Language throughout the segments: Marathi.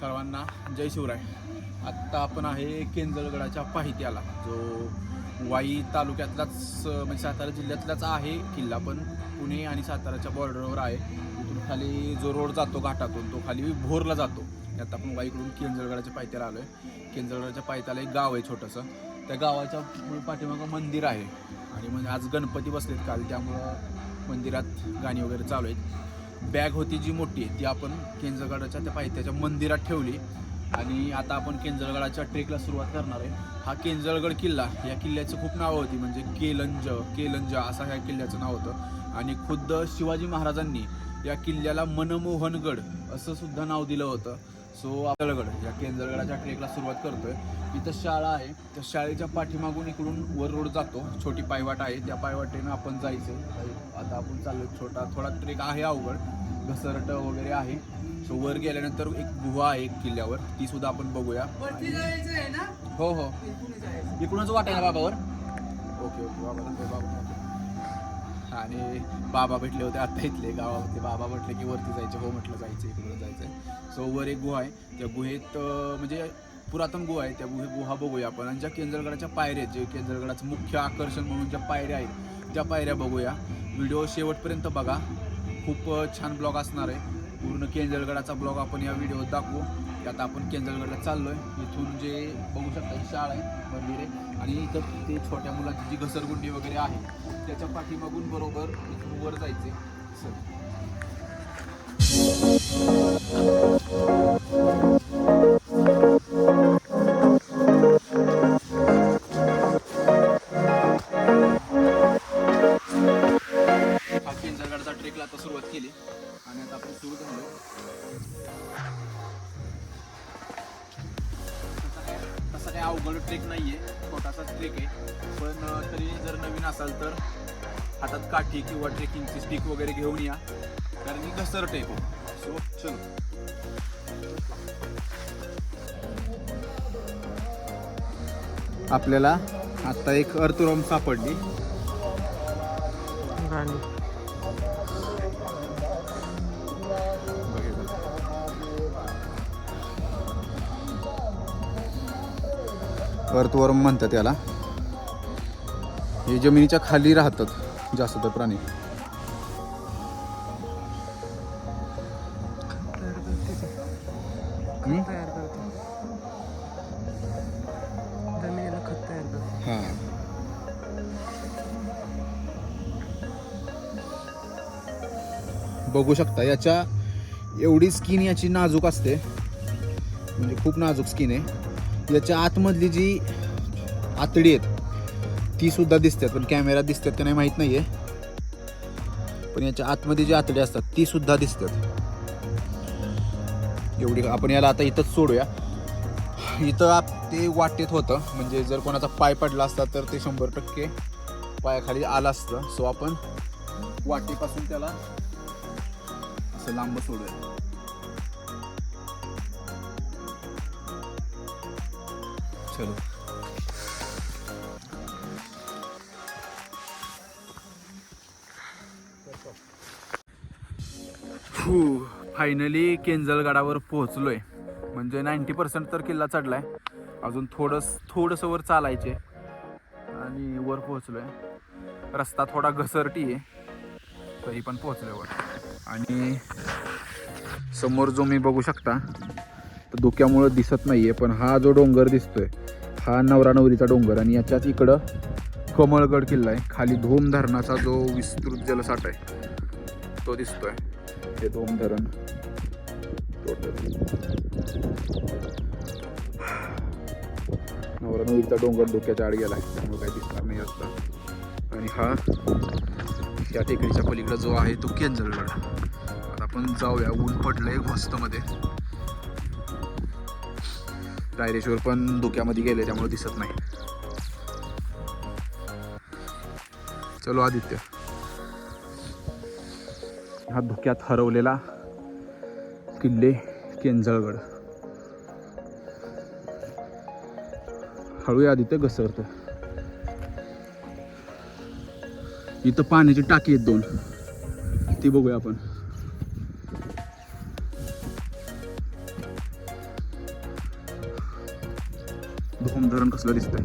सर्वांना जय शिवराय. आत्ता आपण आहे केंजळगडाच्या पाहित्याला जो वाई तालुक्यातलाच म्हणजे सातारा जिल्ह्यातलाच आहे किल्ला पण. पुणे आणि साताराच्या बॉर्डरवर आहे. तिथून खाली जो रोड जातो घाटातून तो खाली भोरला जातो. आता आपण वाईकडून केंजळगडाच्या पायथ्याला आलो आहे केंजळगडाच्या पायथ्याला एक गाव आहे छोटंसं. त्या गावाच्या पाठीमागं मंदिर आहे. आणि म्हणजे आज गणपती बसलेत काल. त्यामुळं मंदिरात गाणी वगैरे चालू आहेत. बॅग होती जी मोठी ती आपण केंजळगडाच्या त्या पायथ्याच्या मंदिरात ठेवली. आणि आता आपण केंजळगडाच्या ट्रेकला सुरुवात करणार आहे. हा केंजळगड किल्ला या किल्ल्याचं खूप नावं होती म्हणजे केलंज केलंज असं ह्या किल्ल्याचं नाव होतं. आणि खुद्द शिवाजी महाराजांनी या किल्ल्याला मनमोहनगड असं सुद्धा नाव दिलं होतं. सो आपलगड या केंजळगडाच्या ट्रेकला सुरुवात करतोय इथं शाळा आहे. त्या शाळेच्या पाठीमागून इकडून वर रोड जातो. छोटी पायवाट आहे. त्या पायवाटेनं आपण जायचं. आता आपण चाललो छोटा थोडा ट्रेक आहे अवघड. घसरट वगैरे आहे. सो वर गेल्यानंतर एक गुहा आहे एक किल्ल्यावर. ती सुद्धा आपण बघूया. हो हो. इकडूनच वाट आहे ना बाबावर. Okay okay. बाबा बाबा आणि बाबा भेटले होते आत्ता इथले गावामध्ये बाबा म्हटले की वरती जायचे हो म्हटलं जायचं इकडून जायचं सो वर एक गुहा आहे. त्या गुहेत म्हणजे पुरातन गुहा आहे. त्या गुहे गुहा बघूया आपण. आणि ज्या केंद्रगडाच्या पायऱ्या आहेत जे केंद्रगडाचं मुख्य आकर्षण म्हणून ज्या पायऱ्या आहेत त्या पायऱ्या बघूया. व्हिडिओ शेवटपर्यंत बघा. खूप छान ब्लॉग असणार आहे. पूर्ण केंजळगडाचा ब्लॉग आपण या व्हिडिओत दाखवू. की आता आपण केंजळगडला आहे इथून जे बघू शकता ही शाळा आहे मंदिर आहे. आणि इथं ते छोट्या मुलांची जी घसरगुंडी वगैरे आहे त्याच्या पाठीमागून बरोबर इथून वर जायचे चल. काठी किंवा ट्रेकिंगची स्टिक वगैरे घेऊन या. कारण की घसरट आहे सो चलो. आपल्याला आता एक अर्थुरम सापडली. अर्थवर्म म्हणतात त्याला हे जमिनीच्या खाली राहतात. जास्त तर प्राणी. हां. बघू शकता याच्या एवढी स्किन याची नाजूक असते. म्हणजे खूप नाजूक स्किन आहे. याच्या आतमधली जी आतडी आहेत ती सुद्धा दिसतात पण कॅमेरा दिसतात का नाही माहीत नाही आहे पण याच्या आतमध्ये जी आतडी असतात ती सुद्धा दिसतात. एवढी आपण याला आता इथंच सोडूया. इथं आप ते वाटेत होतं. म्हणजे जर कोणाचा पाय पडला असता तर ते शंभर टक्के पायाखाली आलं असतं. सो आपण वाटेपासून त्याला असं लांब सोडूया. चलो. फायनली केंजलगडावर पोहोचलोय. म्हणजे नाईन्टी पर्सेंट तर किल्ला चढलाय. अजून थोडंस थोडंसं वर चालायचे आणि वर पोहोचलोय. रस्ता थोडा घसरटी आहे तरी पण पोहोचलोय वर. आणि समोर जो मी बघू शकता तर धुक्यामुळं दिसत नाहीये पण हा जो डोंगर दिसतोय हा नवरा नवरीचा डोंगर आणि याच्याच इकडं कमळगड किल्ला आहे. खाली धोम धरणाचा जो विस्तृत जलसाठा आहे तो दिसतोय. हे धोम धरण. टोटल नवरा डोंगर डोक्याच्या आड गेला आहे त्यामुळे काही दिसणार नाही रस्ता आणि हा त्या टेकडीच्या पलीकडे जो आहे तो केंजलगड. आता आपण जाऊया ऊन पडलंय मस्तमध्ये. डायरेश्वर पण धुक्यामध्ये गेले त्यामुळे दिसत नाही. चलो आदित्य. हा धुक्यात हरवलेला किल्ले केंजळगड. हळूया आदित्य घसरत इथं पाण्याची टाकी आहेत दोन. ती बघूया आपण. धोम धरण कसलं दिसतंय.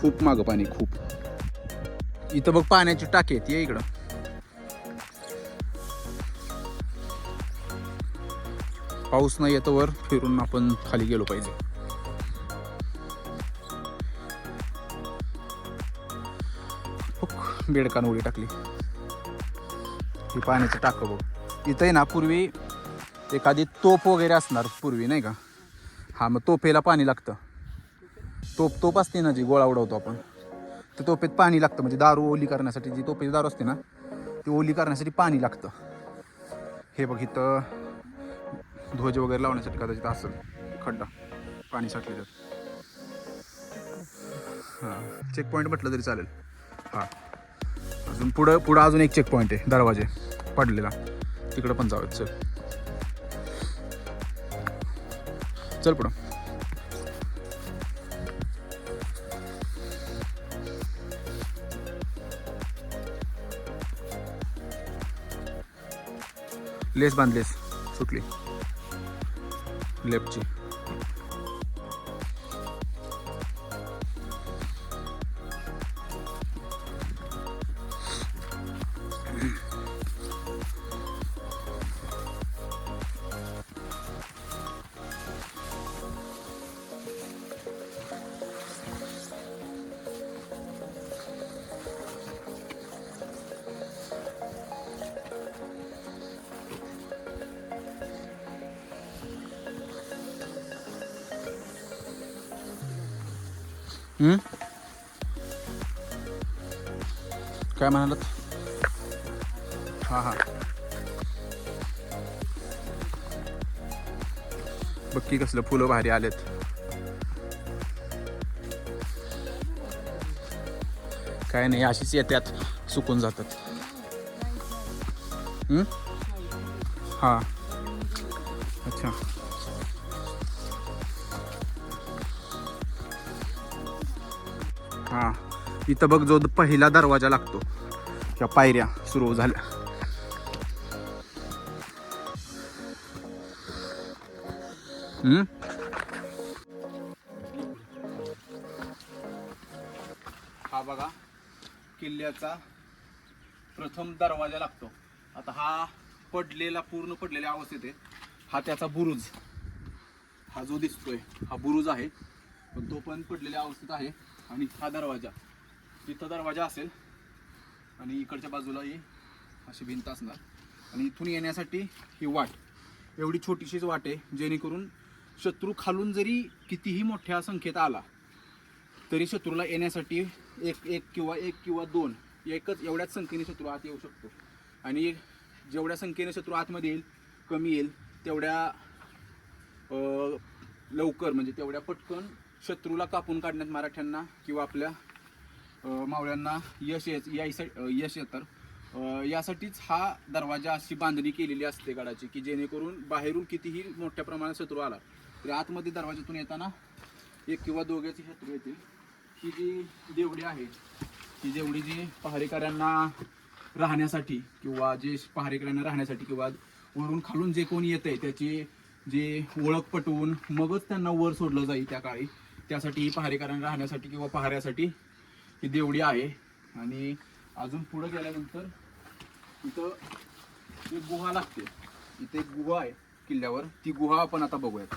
खूप मागं पाणी खूप. इथं बघ पाण्याची टाकी आहेत ये इकडं. पाऊस नाही येतो वर फिरून आपण खाली गेलो पाहिजे. बेडकान उडी टाकली. ही पाण्याचं टाकं बघ. इथं आहे ना पूर्वी एखादी तोप वगैरे असणार पूर्वी नाही का? हा मग तोफेला पाणी लागतं. तोप तोप असते ना जी गोळा उडवतो आपण. त्या तोपेत पाणी लागतं म्हणजे दारू ओली करण्यासाठी जी तोपेची दारू असते ना ती ओली करण्यासाठी पाणी लागतं. हे बघ इथं ध्वज वगैरे लावण्यासाठी कदाचित असेल खड्डा पाणी साठले तर हां चेक पॉईंट म्हटलं तरी चालेल. हां. अजून पुढं पुढं अजून एक चेक पॉईंट आहे दरवाजे पडलेला. तिकडं पण जाऊयात चल. चल पुढं. लेस बांधलेस सुटली लेफ्टची हम्म? काय म्हणालात हां हां की कसलं फुलं भारी आलेत काय नाही अशीच येत्यात सुकून जातात हां इथं बघ जो पहिला दरवाजा लागतो. त्या पायऱ्या सुरू झाल्या. हम्म? हा बघा किल्ल्याचा प्रथम दरवाजा लागतो. आता हा पडलेला पूर्ण पडलेल्या अवस्थेत आहे. हा त्याचा बुरुज. हा जो दिसतोय हा बुरुज आहे. पण तो पण पडलेल्या अवस्थेत आहे. आणि हा दरवाजा. तिथं दरवाजा असेल आणि इकडच्या बाजूला ही अशी भिंत असणार. आणि इथून येण्यासाठी ही वाट एवढी छोटीशीच वाट आहे जेणेकरून शत्रू खालून जरी कितीही मोठ्या संख्येत आला तरी शत्रूला येण्यासाठी एक एक किंवा एक किंवा दोन एकच एवढ्याच संख्येने शत्रू आत येऊ शकतो. आणि जेवढ्या संख्येने शत्रू आतमध्ये येईल कमी येईल तेवढ्या लवकर म्हणजे तेवढ्या पटकन शत्रूला कापून काढण्यात मराठ्यांना किंवा आपल्या मावळ्यांना यश येत यायसा यश येतं. यासाठीच हा दरवाजा अशी बांधणी केलेली असते गडाची की जेणेकरून बाहेरून कितीही मोठ्या प्रमाणात शत्रू आला तरी आतमध्ये दरवाजातून येताना एक किंवा दोघेचे शत्रू येतील. ही जी देवडी आहे ही जेवढी जी पहारेकऱ्यांना राहण्यासाठी किंवा जे पहारेकऱ्यांना राहण्यासाठी किंवा वरून खालून जे कोण येत आहे त्याची जे ओळख पटवून मगच त्यांना वर सोडलं जाईल त्या काळी. त्यासाठी पहारेकऱ्यांना राहण्यासाठी किंवा पहाऱ्यासाठी ही देवडी आहे. आणि अजून पुढे गेल्यानंतर इथं एक गुहा लागते. इथे एक गुहा आहे किल्ल्यावर. ती गुहा आपण आता बघूयात.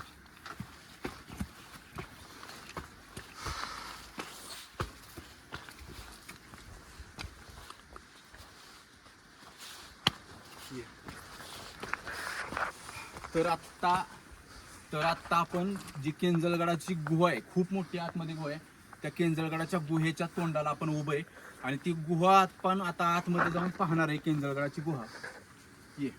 तर आत्ता तर आत्ता आपण जी केंजलगडाची गुहा आहे खूप मोठी आतमध्ये गुहा आहे. त्या केंजळगडाच्या गुहेच्या तोंडाला आपण उभं आहे. आणि ती गुहा आपण आता आतमध्ये जाऊन पाहणार आहे केंजळगडाची गुहा. ये.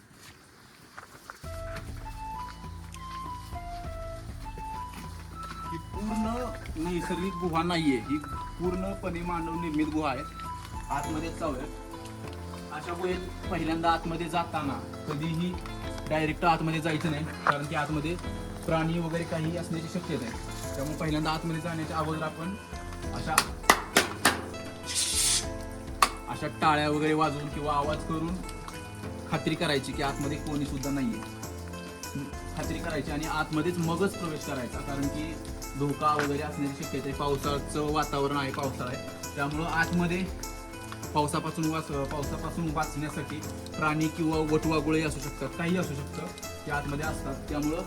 ही पूर्ण नैसर्गिक गुहा नाहीये. ही पूर्णपणे मानव निर्मित गुहा आहे. आतमध्ये जाऊया अशा गुहेत पहिल्यांदा आतमध्ये जाताना कधीही डायरेक्ट आतमध्ये जायचं नाही कारण की आतमध्ये प्राणी वगैरे काही असण्याची शक्यता आहे. त्यामुळे पहिल्यांदा आतमध्ये जाण्याच्या अगोदर आपण अशा अशा टाळ्या वगैरे वाजवून किंवा आवाज करून खात्री करायची की आतमध्ये कोणी सुद्धा नाही आहे खात्री करायची आणि आतमध्येच मगच प्रवेश करायचा कारण की धोका वगैरे असण्याची शक्यता आहे. पावसाचं वातावरण आहे पावसाळा आहे. त्यामुळं आतमध्ये पावसापासून वाच पावसापासून वाचण्यासाठी प्राणी किंवा वटवागुळे असू शकतात काही असू शकतं ते आतमध्ये असतात. त्यामुळं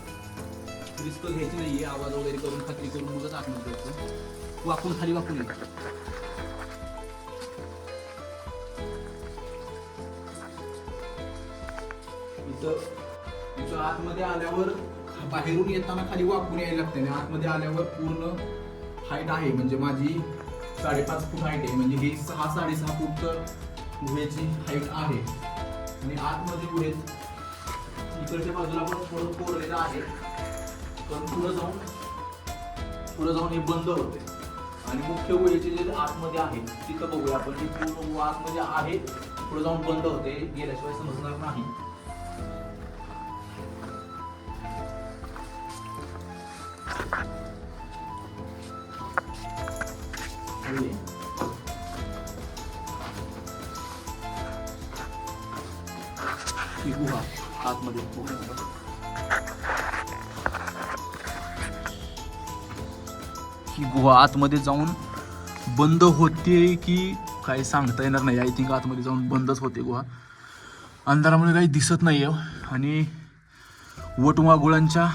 रिस्क घ्यायची नाही आवाज वगैरे करून खात्री करून मगच आतमध्ये जायचं वाकून खाली वाकून येतो इथं इथं आतमध्ये आल्यावर बाहेरून येताना खाली वाकून यायला लागते आणि आतमध्ये आल्यावर पूर्ण हाईट आहे. म्हणजे माझी साडेपाच फूट हाईट आहे. म्हणजे ही सहा साडेसहा फूट गुहेची हाईट आहे. आणि आतमध्ये गुहेत इकडच्या बाजूला पण थोडं कोरलेलं आहे. पण पुढे जाऊन पुढं जाऊन हे बंद होते. आणि मुख्य गुहेचे जे आतमध्ये आहे तिथं बघूया आपण. जे पूर्ण गुहा आतमध्ये आहे पुढे जाऊन बंद होते. गेल्याशिवाय समजणार नाही. ही. गुहा आतमध्ये. ही गुहा आतमध्ये जाऊन बंद होते की काही सांगता येणार नाही. आय थिंक आतमध्ये जाऊन बंदच होते गुहा. अंधारामुळे काही दिसत नाही आहे आणि वटवाघुळांचा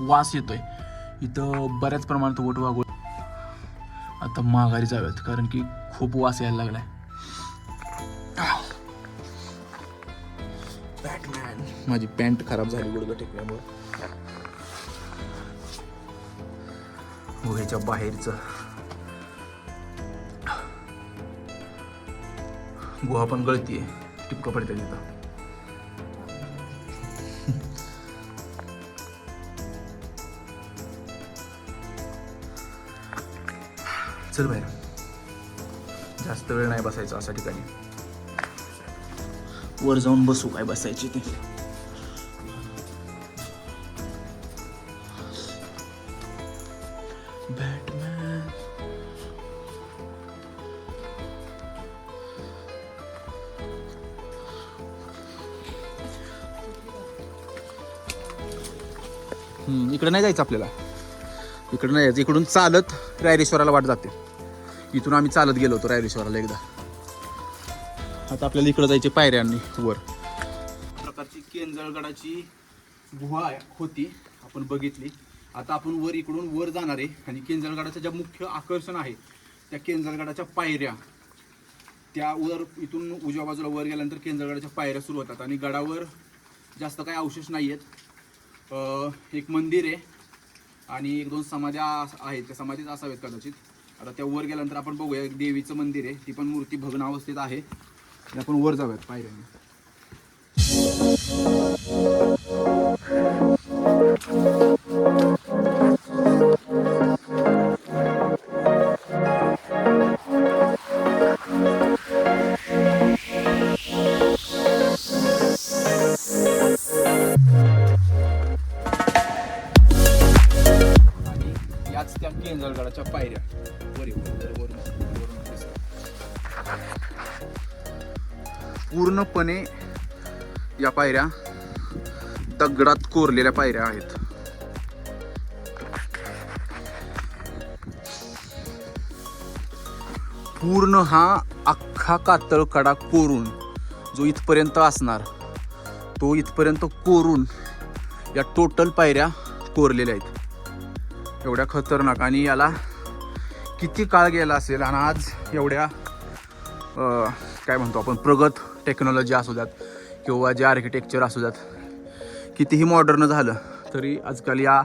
वास येतोय. इथं बऱ्याच प्रमाणात वटवाघुळ आता माघारी जाव्यात कारण की खूप वास यायला लागलाय. बॅटमॅन माझी पॅन्ट खराब झाली गुडघं टेकल्यामुळे. गुहेच्या बाहेरचं. गुहा पण गळतीये. टिपकं पडते तिथं चल बाहेर. जास्त वेळ नाही बसायचा अशा ठिकाणी. वर जाऊन बसू काय बसायची ते. नाही जायचं आपल्याला. इकडं नाही जायचं इकडून चालत रायरेश्वराला वाट जाते. इथून आम्ही चालत गेलो होतो रायरेश्वराला एकदा. आता आपल्याला इकडं जायचे पायऱ्यांनी वर. प्रकारची केंजळगडाची गुहा होती आपण बघितली. आता आपण वर इकडून वर जाणार आहे आणि केंजळगडाचं ज्या मुख्य आकर्षण आहे त्या केंजळगडाच्या पायऱ्या. त्या वर इथून उजव्या बाजूला वर गेल्यानंतर केंजळगडाच्या पायऱ्या सुरू होतात आणि गडावर जास्त काही अवशेष नाही आहेत एक मंदिर आहे आणि एक दोन समाध्या आहेत. त्या समाधीच असावेत कदाचित. आता त्या वर गेल्यानंतर आपण बघूया. एक देवीचं मंदिर आहे. ती पण मूर्ती भग्नावस्थेत आहे. आणि आपण वर जाऊयात पायऱ्याने. पायऱ्या दगडात कोरलेल्या पायऱ्या आहेत. पूर्ण हा अख्खा कातळ कडा कोरून जो इथपर्यंत असणार तो इथपर्यंत कोरून या टोटल पायऱ्या कोरलेल्या आहेत. एवढ्या खतरनाक आणि याला किती काळ गेला असेल? आणि आज एवढ्या अं, काय म्हणतो आपण प्रगत टेक्नॉलॉजी असू द्यात किंवा जे आर्किटेक्चर असू द्यात कितीही मॉडर्न झालं तरी आजकाल या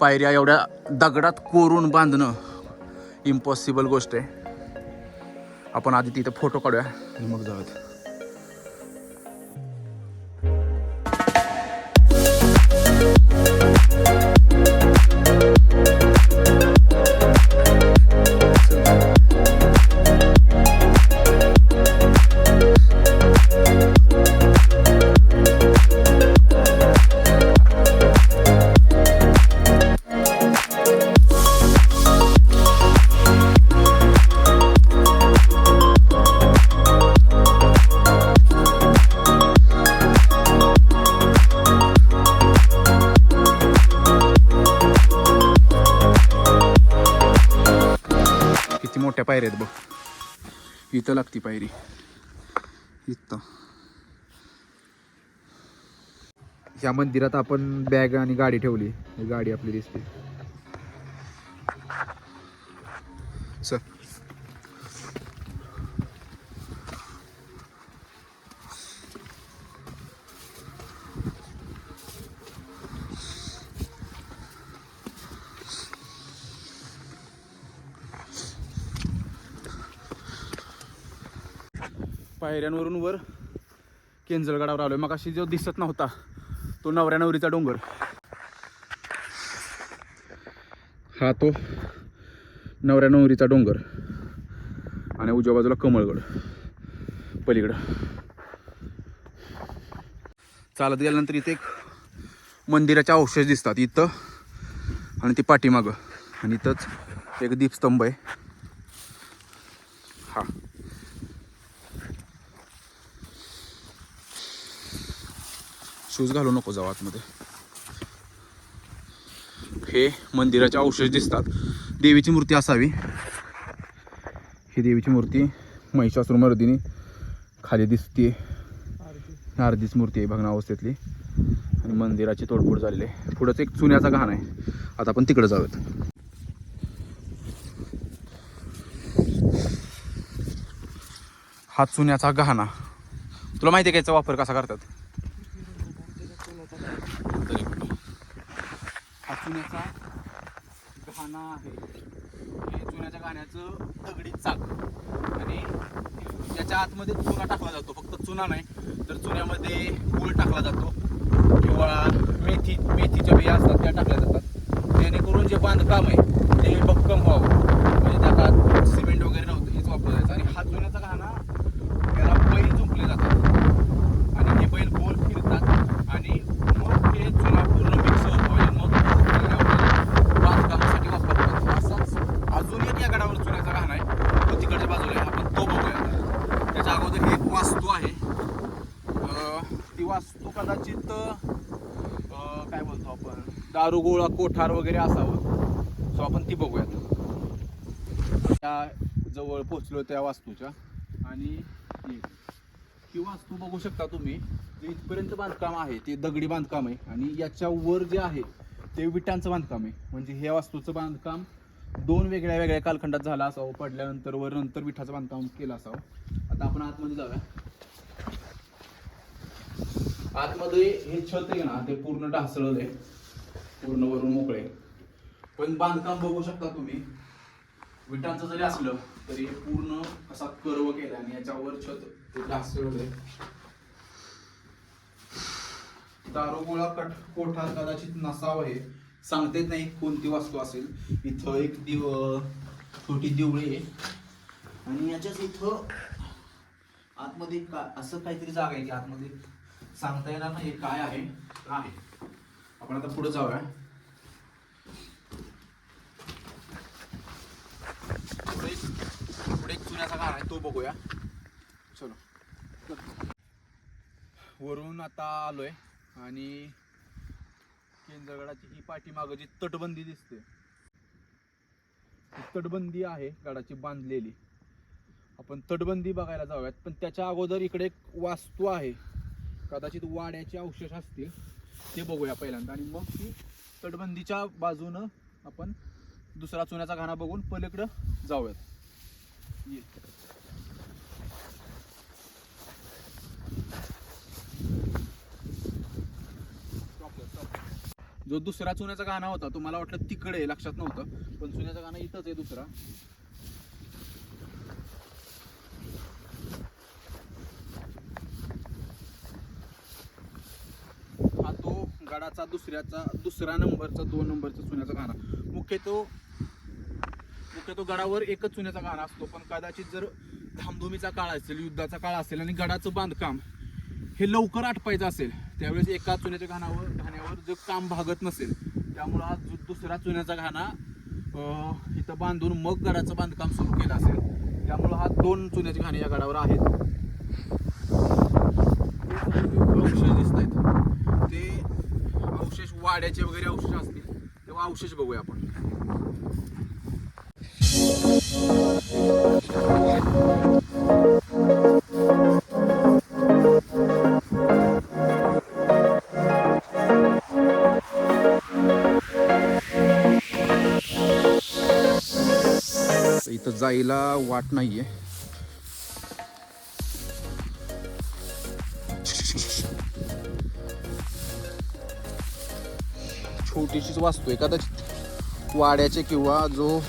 पायऱ्या एवढ्या दगडात कोरून बांधणं इम्पॉसिबल गोष्ट आहे. आपण आधी तिथं फोटो काढूया आणि मग जाऊयात. पायऱ्या आहेत बघ. इथं लागती पायरी. इथं. ह्या मंदिरात आपण बॅग आणि गाडी ठेवली. गाडी आपली दिसते. सर पायऱ्यांवरून वर केंजळगडावर आलोय. मग अशी जो दिसत नव्हता तो नवऱ्या नवरीचा डोंगर. हा तो नवऱ्या नवरीचा डोंगर. आणि उजव्या बाजूला कमळगड पलीकडं. चालत गेल्यानंतर इथे एक मंदिराचे अवशेष दिसतात इथं आणि ती पाठीमागं. आणि इथंच एक दीपस्तंभ आहे. शूज घालू नको जाऊ आतमध्ये. हे मंदिराचे अवशेष दिसतात. देवीची मूर्ती असावी. ही देवीची मूर्ती महिषासुरमर्दिनी खाली दिसते अर्धीच मूर्ती आहे भग्ना अवस्थेतली. आणि मंदिराची तोडफोड झालेली आहे. पुढंच एक चुन्याचा घाण आहे. आता आपण तिकडे जाऊयात. हा चुन्याचा गहाणा तुला माहिती आहे का याचा वापर कसा करतात? हा चुन्याचा गहाणा आहे. हे चुन्याच्या गाण्याचं दगडी चाक. आणि त्याच्या आतमध्ये चुना टाकला जातो. फक्त चुना नाही तर चुन्यामध्ये गुळ टाकला जातो. किंवा मेथी मेथीच्या बिया असतात त्या टाकल्या जातात. जेणेकरून जे बांधकाम आहे ते भक्कम व्हावं. म्हणजे त्या सिमेंट वगैरे नव्हतं हेच वापरलं जायचं आणि हा चुन्याचा घाणा त्याला बैल जुंपले जातात आणि हे बैल गोल फिरतात आणि मग हे चुना पूर्ण मिक्स होतो आणि मग तो बांधकामासाठी वापरतात असाच अजून एक या गडावर चुन्याचा घाण आहे तो तिकडच्या बाजूला आहे आपण तो बघूया त्याच्या अगोदर ही एक वास्तू आहे अं, ती वास्तू कदाचित अं, काय बोलतो आपण दारुगोळा कोठार वगैरे असावं. सो आपण ती बघूयात. त्या जवळ पोचलो त्या वास्तूच्या. आणि ही. वास्तू बघू शकता तुम्ही. जे इथपर्यंत बांधकाम आहे ते दगडी बांधकाम आहे. आणि याच्या वर जे आहे ते विटांचं बांधकाम आहे. म्हणजे ह्या वास्तूचं बांधकाम दोन वेगळ्या वेगळ्या कालखंडात झालं असावं. पडल्यानंतर वर नंतर विठाचं बांधकाम केलं असावं. आता आपण आतमध्ये जाऊया. आतमध्ये हे छत आहे ना ते पूर्ण ढासळलं आहे पूर्ण वरून मोकळे. पण बांधकाम बघू शकता तुम्ही. विटांचं जरी असलं तरी हे पूर्ण असा कर्व केला आणि याच्यावर छत ते ढासळलंय दारोगोळा कट कोठा कदाचित नसावं हे सांगतेच नाही कोणती वास्तू असेल. इथं एक दिव छोटी दिवळी आहे. आणि याच्याच इथं आतमध्ये का असं काहीतरी जागा आहे की आतमध्ये सांगता येणार नाही काय आहे. काय आहे. आपण आता पुढे जाऊया. पुढे पुढे एक चुन्याचा घाण आहे तो बघूया. चलो. वरून आता आलोय आणि केंद्रगडाची ही पाठीमागं जी तटबंदी दिसते तटबंदी आहे गडाची बांधलेली. आपण तटबंदी बघायला जाऊयात पण त्याच्या अगोदर इकडे एक वास्तू आहे. कदाचित वाड्याचे अवशेष असतील. ते बघूया पहिल्यांदा. आणि मग ती तटबंदीच्या बाजूनं आपण दुसरा चुन्याचा घाणा बघून पलीकडं जाऊयात. ये. जो दुसरा चुन्याचा गाणा होता तो मला वाटलं तिकडे लक्षात नव्हतं. पण चुन्याचा गाणा इथंच आहे दुसरा हा तो गडाचा दुसऱ्याचा दुसरा नंबरचा दोन नंबरचा चुन्याचा गाणा. मुख्यतो मुख्यतो गडावर एकच चुन्याचा गाणा असतो. पण कदाचित जर धामधुमीचा काळ असेल युद्धाचा काळ असेल आणि गडाचं बांधकाम हे लवकर आटपायचं असेल त्यावेळेस एका चुन्याच्या घाणावर घाण्यावर जर काम भागत नसेल त्यामुळं हा दुसरा चुन्याचा घाणा इथं बांधून मग गडाचं बांधकाम सुरू केलं असेल. त्यामुळं हा दोन चुन्याचे घाणे या गडावर आहेत. दिसत आहेत ते अवशेष वाड्याचे वगैरे अवशेष असतील तेव्हा अवशेष बघूया आपण. इथं जायला वाट नाही आहे छोटीशीच वाचतोय कदाचित वाड्याचे किंवा जो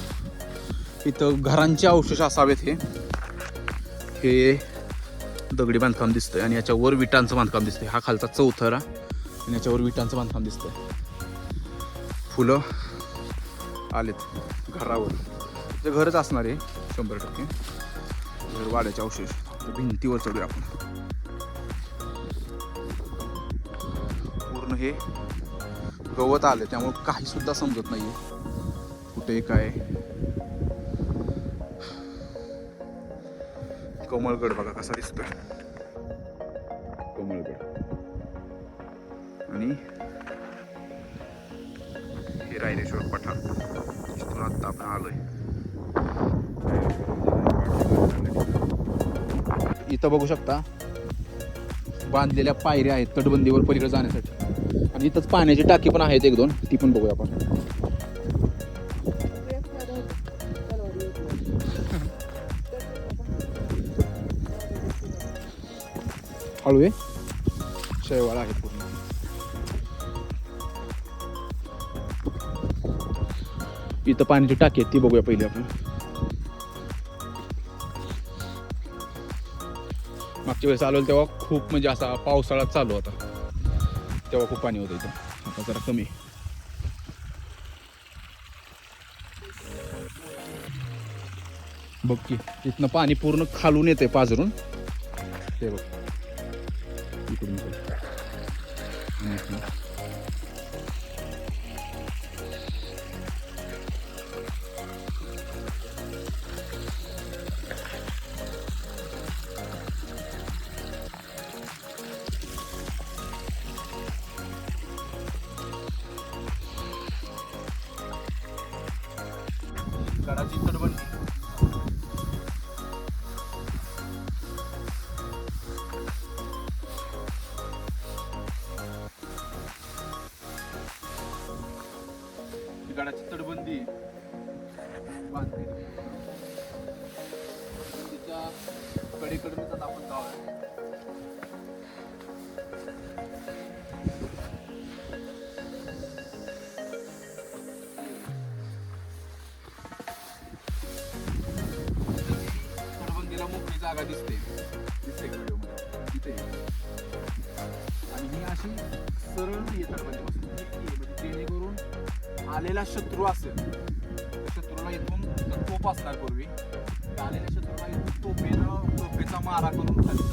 इथं घरांचे अवशेष असावेत हे. हे दगडी बांधकाम दिसतंय आणि याच्यावर विटांचं बांधकाम दिसतंय. हा खालचा चौथरा आणि याच्यावर विटांचं बांधकाम दिसतंय. फुलं आलेत घरावर. ते घरच असणार आहे शंभर टक्के. घर वाड्याचे अवशेष. भिंतीवर चढूया आपण. पूर्ण हे गवत आलं त्यामुळं काही सुद्धा समजत नाहीये. कुठे काय? कमळगड बघा कसा दिसतोय. कमळगड आणि हे रायरेश्वर पठार तिथून आता आपण आलोय. इथं बघू शकता बांधलेल्या पायऱ्या आहेत तटबंदीवर पलीकडे जाण्यासाठी. आणि इथंच पाण्याची टाकी पण आहेत एक दोन ती पण बघूया आपण. हळू आहे शैवाळ आहे पूर्ण. इथं पाण्याची टाकी आहे ती बघूया पहिली आपण. मागच्या वेळेस आलो तेव्हा खूप म्हणजे असा पावसाळा चालू होता. तेव्हा खूप पाणी होतं इथं. आता जरा कमी. बघ की इथनं पाणी पूर्ण खालून येते पाझरून ते बघ. जागा दिसते. दिसते व्हिडिओमध्ये तिथे. आणि ही अशी सरळ येतात म्हणजे जेणेकरून आलेला शत्रू असेल. शत्रूला इथून तोप असणार पूर्वी. आलेल्या शत्रूला इथून तोफेनं तोफेचा मारा करून खाली.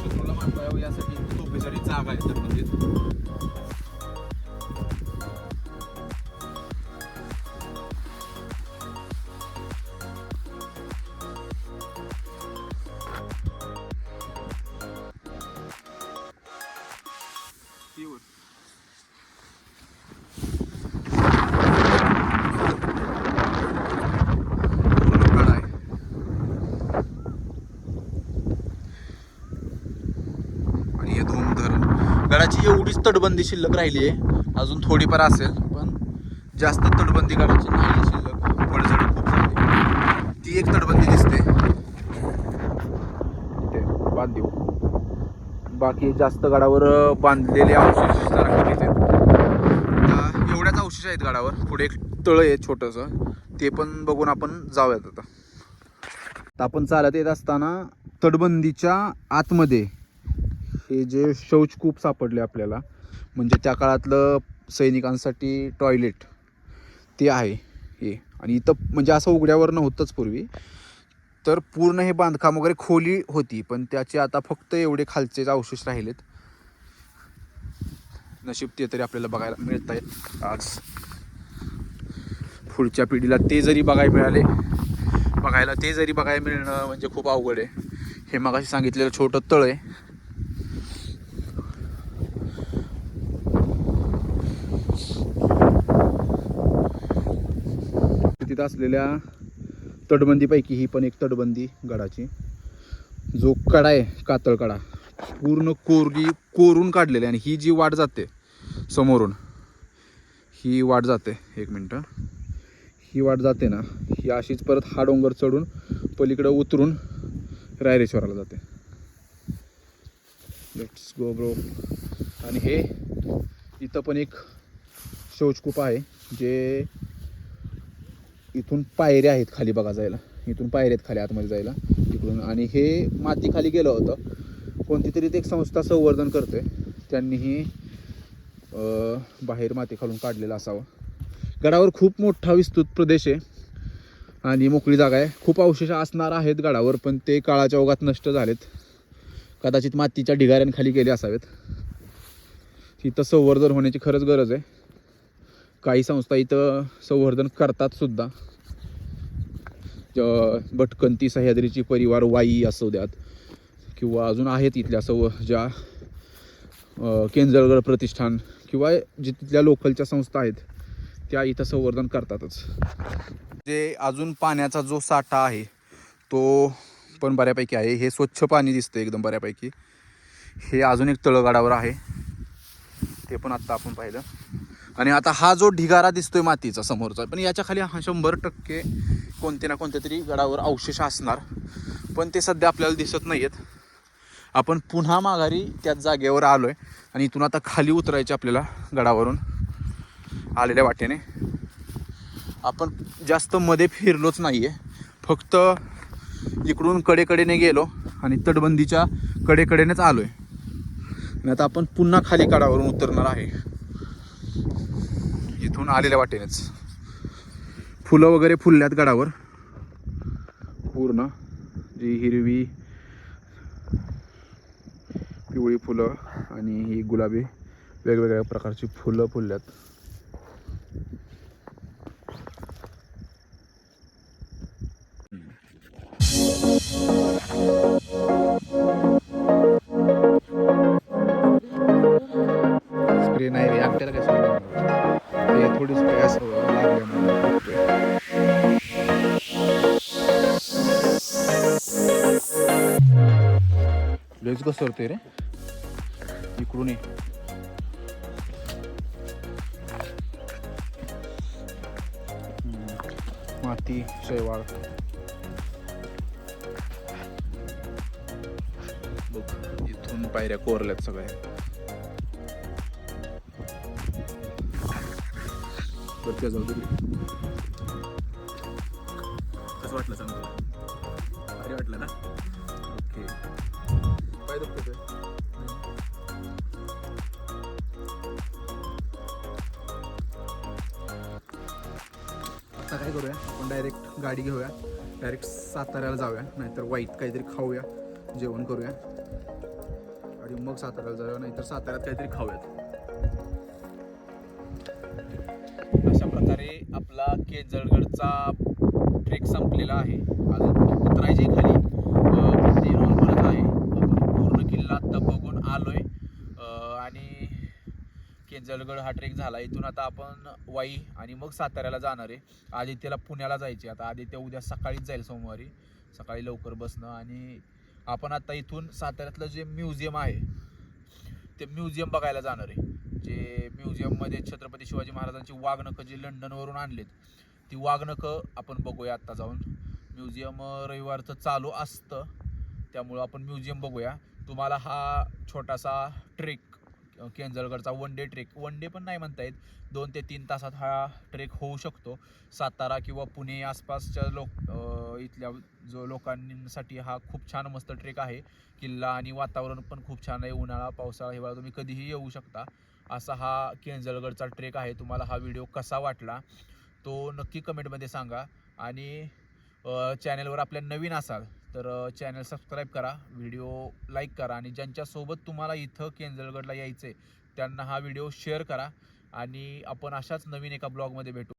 शत्रूला मारता यावं यासाठी तोफेसाठी जागा येतात म्हणजे. तटबंदी शिल्लक राहिली आहे. अजून थोडीफार असेल पण जास्त तटबंदी गडाची नाही शिल्लक. पडझड खूप झाली. ती एक तटबंदी दिसते. इथे बांधीव. बाकी जास्त गडावर बांधलेले अवशेष आहेत. एवढ्याच अवशेष आहेत गडावर. पुढे एक तळ आहे छोटंसं. ते पण बघून आपण जाऊयात आता. आता आपण चालत येत असताना तटबंदीच्या आतमध्ये हे जे शौचकूप सापडले आपल्याला म्हणजे त्या काळातलं सैनिकांसाठी टॉयलेट ते आहे हे. आणि इथं म्हणजे असं उघड्यावर नव्हतंच पूर्वी. तर पूर्ण हे बांधकाम वगैरे खोली होती पण त्याचे आता फक्त एवढे खालचेच अवशेष राहिलेत. नशीब ते तरी आपल्याला बघायला मिळत आहेत आज. पुढच्या पिढीला ते जरी बघायला मिळाले बघायला ते जरी बघायला मिळणं म्हणजे खूप अवघड आहे. हे मगाशी सांगितलेलं छोटं तळ आहे. तिथं असलेल्या तटबंदीपैकी ही पण एक तटबंदी गडाची. जो कडा आहे कातळ कडा. पूर्ण कोरगी कोरून काढलेली आहे आणि ही जी वाट जाते समोरून ही वाट जाते. एक मिनटं. ही वाट जाते ना ही अशीच परत हा डोंगर चढून पलीकडं उतरून रायरेश्वराला जाते. लेट्स गो ब्रो आणि हे इथं पण एक शौचकूप आहे जे इथून पायऱ्या आहेत खाली बघा जायला. इथून पायऱ्या आहेत खाली आतमध्ये जायला इकडून आणि हे माती खाली गेलं होतं. कोणती तरी ते एक संस्था संवर्धन करते त्यांनीही बाहेर माती खालून काढलेलं असावं. गडावर खूप मोठा विस्तृत प्रदेश आहे. आणि मोकळी जागा आहे. खूप अवशेष असणार आहेत गडावर पण ते काळाच्या ओघात नष्ट झालेत. कदाचित मातीच्या ढिगाऱ्यांखाली गेले असावेत. इथं संवर्धन होण्याची खरंच गरज आहे. काही संस्था इथं संवर्धन करतात सुद्धा. ज- भटकंती सह्याद्रीची परिवार वाई असू द्यात किंवा अजून आहेत इथल्या सव ज्या केंजळगड प्रतिष्ठान किंवा जे तिथल्या लोकलच्या संस्था आहेत त्या इथं संवर्धन करतातच. जे अजून पाण्याचा जो साठा आहे तो पण बऱ्यापैकी आहे. हे स्वच्छ पाणी दिसतं एकदम बऱ्यापैकी. हे अजून एक तळगाडावर आहे. ते पण आत्ता आपण पाहिलं. आणि आता हा जो ढिगारा दिसतोय मातीचा समोरचा पण याच्या खाली हा शंभर टक्के कोणते ना कोणत्या तरी गडावर अवशेष असणार. पण ते सध्या आपल्याला दिसत नाही आहेत आपण पुन्हा माघारी त्याच जागेवर आलो आहे आणि इथून आता खाली उतरायचे आपल्याला गडावरून आलेल्या वाटेने. आपण जास्त मध्ये फिरलोच नाही आहे फक्त इकडून कडेकडेने गेलो आणि तटबंदीच्या कडेकडेनेच आलो आहे आणि आता आपण पुन्हा खाली गडावरून उतरणार आहे. इथून आलेल्या वाटेनेच. फुलं वगैरे फुलल्यात गडावर. पूर्ण जी हिरवी पिवळी फुलं आणि ही गुलाबी वेगवेगळ्या प्रकारची फुलं फुलल्यात. लेच रे. इकडून ये. माती शैवाळ. बघ इथून पायऱ्या कोरल्यात सगळ्या. बरं जाऊ दे. कसं वाटलं सांग? तुला? भारी वाटलं ना? ओके. पाय दुखतो आता काय करूया? आपण डायरेक्ट गाडी घेऊया. डायरेक्ट साताऱ्याला जाऊया. नाहीतर वाईट काहीतरी खाऊया. जेवण करूया. आणि मग साताऱ्याला जाऊया. नाहीतर साताऱ्यात काहीतरी खाऊयात. अशा प्रकारे आपला केजळगडचा ट्रेक संपलेला आहे अजून उतरायचे खाली अं, पण ते नॉर्मलच आहे आपण पूर्ण किल्ला आता बघून आलोय अं, आणि केंजळगड हा ट्रेक झाला. इथून आता आपण वाई आणि मग साताऱ्याला जाणार आहे. आदित्यला पुण्याला जायचे आता आदित्य उद्या सकाळीच जाईल सोमवारी. सकाळी लवकर बसणं आणि आपण आता इथून साताऱ्यातलं जे म्युझियम आहे ते म्युझियम बघायला जाणार आहे. जे म्युझियममध्ये छत्रपती शिवाजी महाराजांची वाघनखं जी लंडनवरून आणलेत ती वाघनखं आपण बघूया आत्ता जाऊन. म्युझियम रविवारचं चालू असतं. त्यामुळं आपण म्युझियम बघूया. तुम्हाला हा छोटासा trek केंजळगडचा one day trek one day पण नाही म्हणता येत दोन ते तीन तासात हा ट्रेक होऊ शकतो. सातारा किंवा पुणे आसपासच्या लोक इथल्या जो लोकांसाठी हा खूप छान मस्त ट्रेक आहे. किल्ला आणि वातावरण पण खूप छान आहे. उन्हाळा पावसाळा हिवाळा तुम्ही कधीही येऊ शकता. असा हा केंजळगडचा ट्रेक आहे. तुम्हाला हा व्हिडिओ कसा वाटला तो नक्की कमेंटमध्ये सांगा. आणि चॅनलवर आपल्या नवीन असाल तर चॅनल सबस्क्राईब करा व्हिडिओ लाईक करा आणि ज्यांच्यासोबत तुम्हाला इथं केंजळगडला यायचं आहे त्यांना हा व्हिडिओ शेअर करा आणि आपण अशाच नवीन एका ब्लॉगमध्ये भेटू.